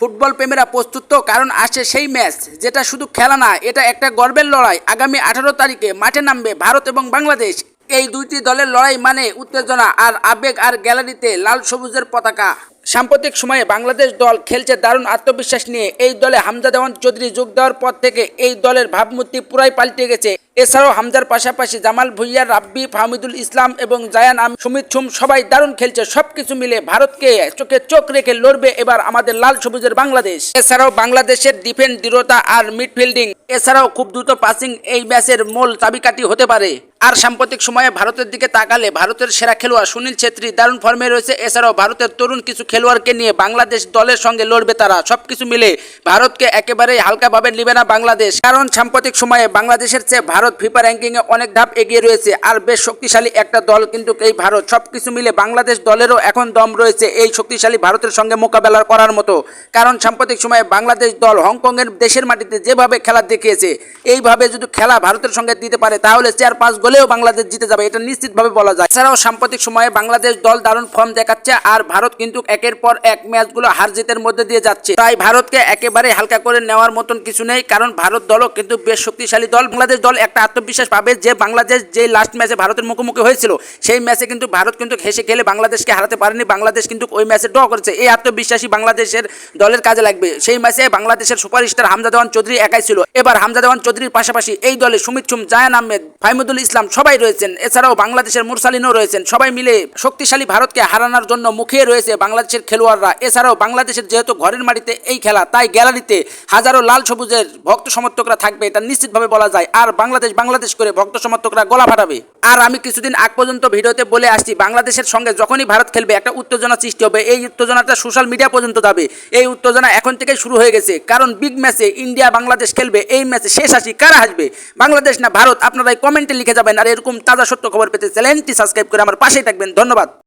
Football প্রেমীরা প্রস্তুত তো, কারণ আসছে সেই ম্যাচ, যেটা শুধু খেলা না, এটা একটা গর্বের লড়াই। আগামী আঠারো তারিখে মাঠে নামবে ভারত এবং বাংলাদেশ। এই দুইটি দলের লড়াই মানে উত্তেজনা আর আবেগ আর গ্যালারিতে লাল সবুজের পতাকা। সাম্প্রতিক সময়ে বাংলাদেশ দল খেলছে দারুণ আত্মবিশ্বাস নিয়ে। এই দলে হামজা দেওয়ান চৌধুরী যোগ দেওয়ার পর থেকে এই দলের ভাবমূর্তি পুরাই পাল্টে গেছে। এছাড়াও হামজার পাশাপাশি জামাল ভুইয়া, রাব্বি, ফাহমিদুল ইসলাম এবং জায়ান আম সুমিত ছুম সবাই দারুণ খেলছে, সবকিছু মিলে ভারতকে চোখে চোখ রেখে লড়বে এবার আমাদের লাল সবুজের বাংলাদেশ। এছাড়াও বাংলাদেশের ডিফেন্স দৃঢ়তা আর মিডফিল্ডিং এছাড়াও খুব দ্রুত পাসিং এই ম্যাচের মূল চাবিকাঠি হতে পারে। আর সাম্প্রতিক সময়ে ভারতের দিকে তাকালে ভারতের সেরা খেলোয়াড় সুনীল ছেত্রী দারুণ ফর্মে রয়েছে। এছাড়াও ভারতের তরুণ কিছু খেলোয়াড়কে নিয়ে বাংলাদেশ দলের সঙ্গে লড়বে তারা। সবকিছু মিলে ভারতকে একেবারেই হালকাভাবে নেবে না বাংলাদেশ। কারণ সাম্প্রতিক সময়ে বাংলাদেশের চেয়ে ভারত ফিফা র্যাঙ্কিং এ অনেক ধাপ এগিয়ে রয়েছে আর বেশ শক্তিশালী একটা দল কিন্তু এই ভারত। সবকিছু মিলে বাংলাদেশ দলেরও এখন দম রয়েছে এই শক্তিশালী ভারতের সঙ্গে মোকাবেলা করার মতো। কারণ সাম্প্রতিক সময়ে বাংলাদেশ দল হংকংয়ের দেশের মাটিতে যেভাবে খেলা দেখিয়েছে, এইভাবে যদি খেলা ভারতের সঙ্গে দিতে পারে, তাহলে চার পাঁচ গোলেও বাংলাদেশ জিতে যাবে, এটা নিশ্চিতভাবে বলা যায়। এছাড়াও সাম্প্রতিক সময়ে বাংলাদেশ দল দারুণ ফর্ম দেখাচ্ছে আর ভারত কিন্তু একের পর এক ম্যাচগুলো হার জিতের মধ্যে দিয়ে যাচ্ছে। তাই ভারতকে একেবারে হালকা করে নেওয়ার মতন কিছু নেই, কারণ ভারত দলও কিন্তু বেশ শক্তিশালী দল। বাংলাদেশ দল একটা আত্মবিশ্বাস পাবে যে বাংলাদেশ যে লাস্ট ম্যাচে ভারতের মুখোমুখি হয়েছিল, সেই ম্যাচে কিন্তু ভারত কিন্তু হেসে খেলে বাংলাদেশকে হারাতে পারেনি। বাংলাদেশ কিন্তু ওই ম্যাচে ড্র করেছে। এই আত্মবিশ্বাসী বাংলাদেশের দলের কাজে লাগবে। সেই ম্যাচে বাংলাদেশের সুপারস্টার হামজা দেওয়ান চৌধুরী একাই ছিল। এবার হামজা দেওয়ান চৌধুরীর পাশাপাশি এই দলে সুমিত সুম জায়ান আহমেদ ফাইমুদুল ইসলাম সবাই রয়েছেন। এছাড়াও বাংলাদেশের মুরসালিনও রয়েছেন। সবাই মিলে শক্তিশালী ভারতকে হারানোর জন্য মুখিয়ে রয়েছে বাংলাদেশের খেলোয়াড়রা। এছাড়াও বাংলাদেশের যেহেতু ঘরের মাটিতে এই খেলা, তাই গ্যালারিতে হাজারো লাল সবুজের ভক্ত সমর্থকরা থাকবে, এটা নিশ্চিতভাবে বলা যায়। আর বাংলাদেশ বাংলাদেশ করে ভক্ত সমর্থকরা গলা ফাটাবে। আর আমি কিছুদিন আগ পর্যন্ত ভিডিওতে বলে আসছি, বাংলাদেশের সঙ্গে যখনই ভারত খেলবে, একটা উত্তেজনা সৃষ্টি হবে। এই উত্তেজনাটা সোশ্যাল মিডিয়া পর্যন্ত যাবে। এই উত্তেজনা এখন থেকেই শুরু হয়ে গেছে। কারণ বিগ ম্যাচে ইন্ডিয়া বাংলাদেশ খেলবে, এই ম্যাচে শেষ আসি কারা আসবে বাংলাদেশ না ভারত? আপনারা কমেন্টে লিখে যাবেন। আর এরকম তাজা সত্য খবর পেতে চ্যানেলটি সাবস্ক্রাইব করে আমার পাশেই থাকবেন। ধন্যবাদ।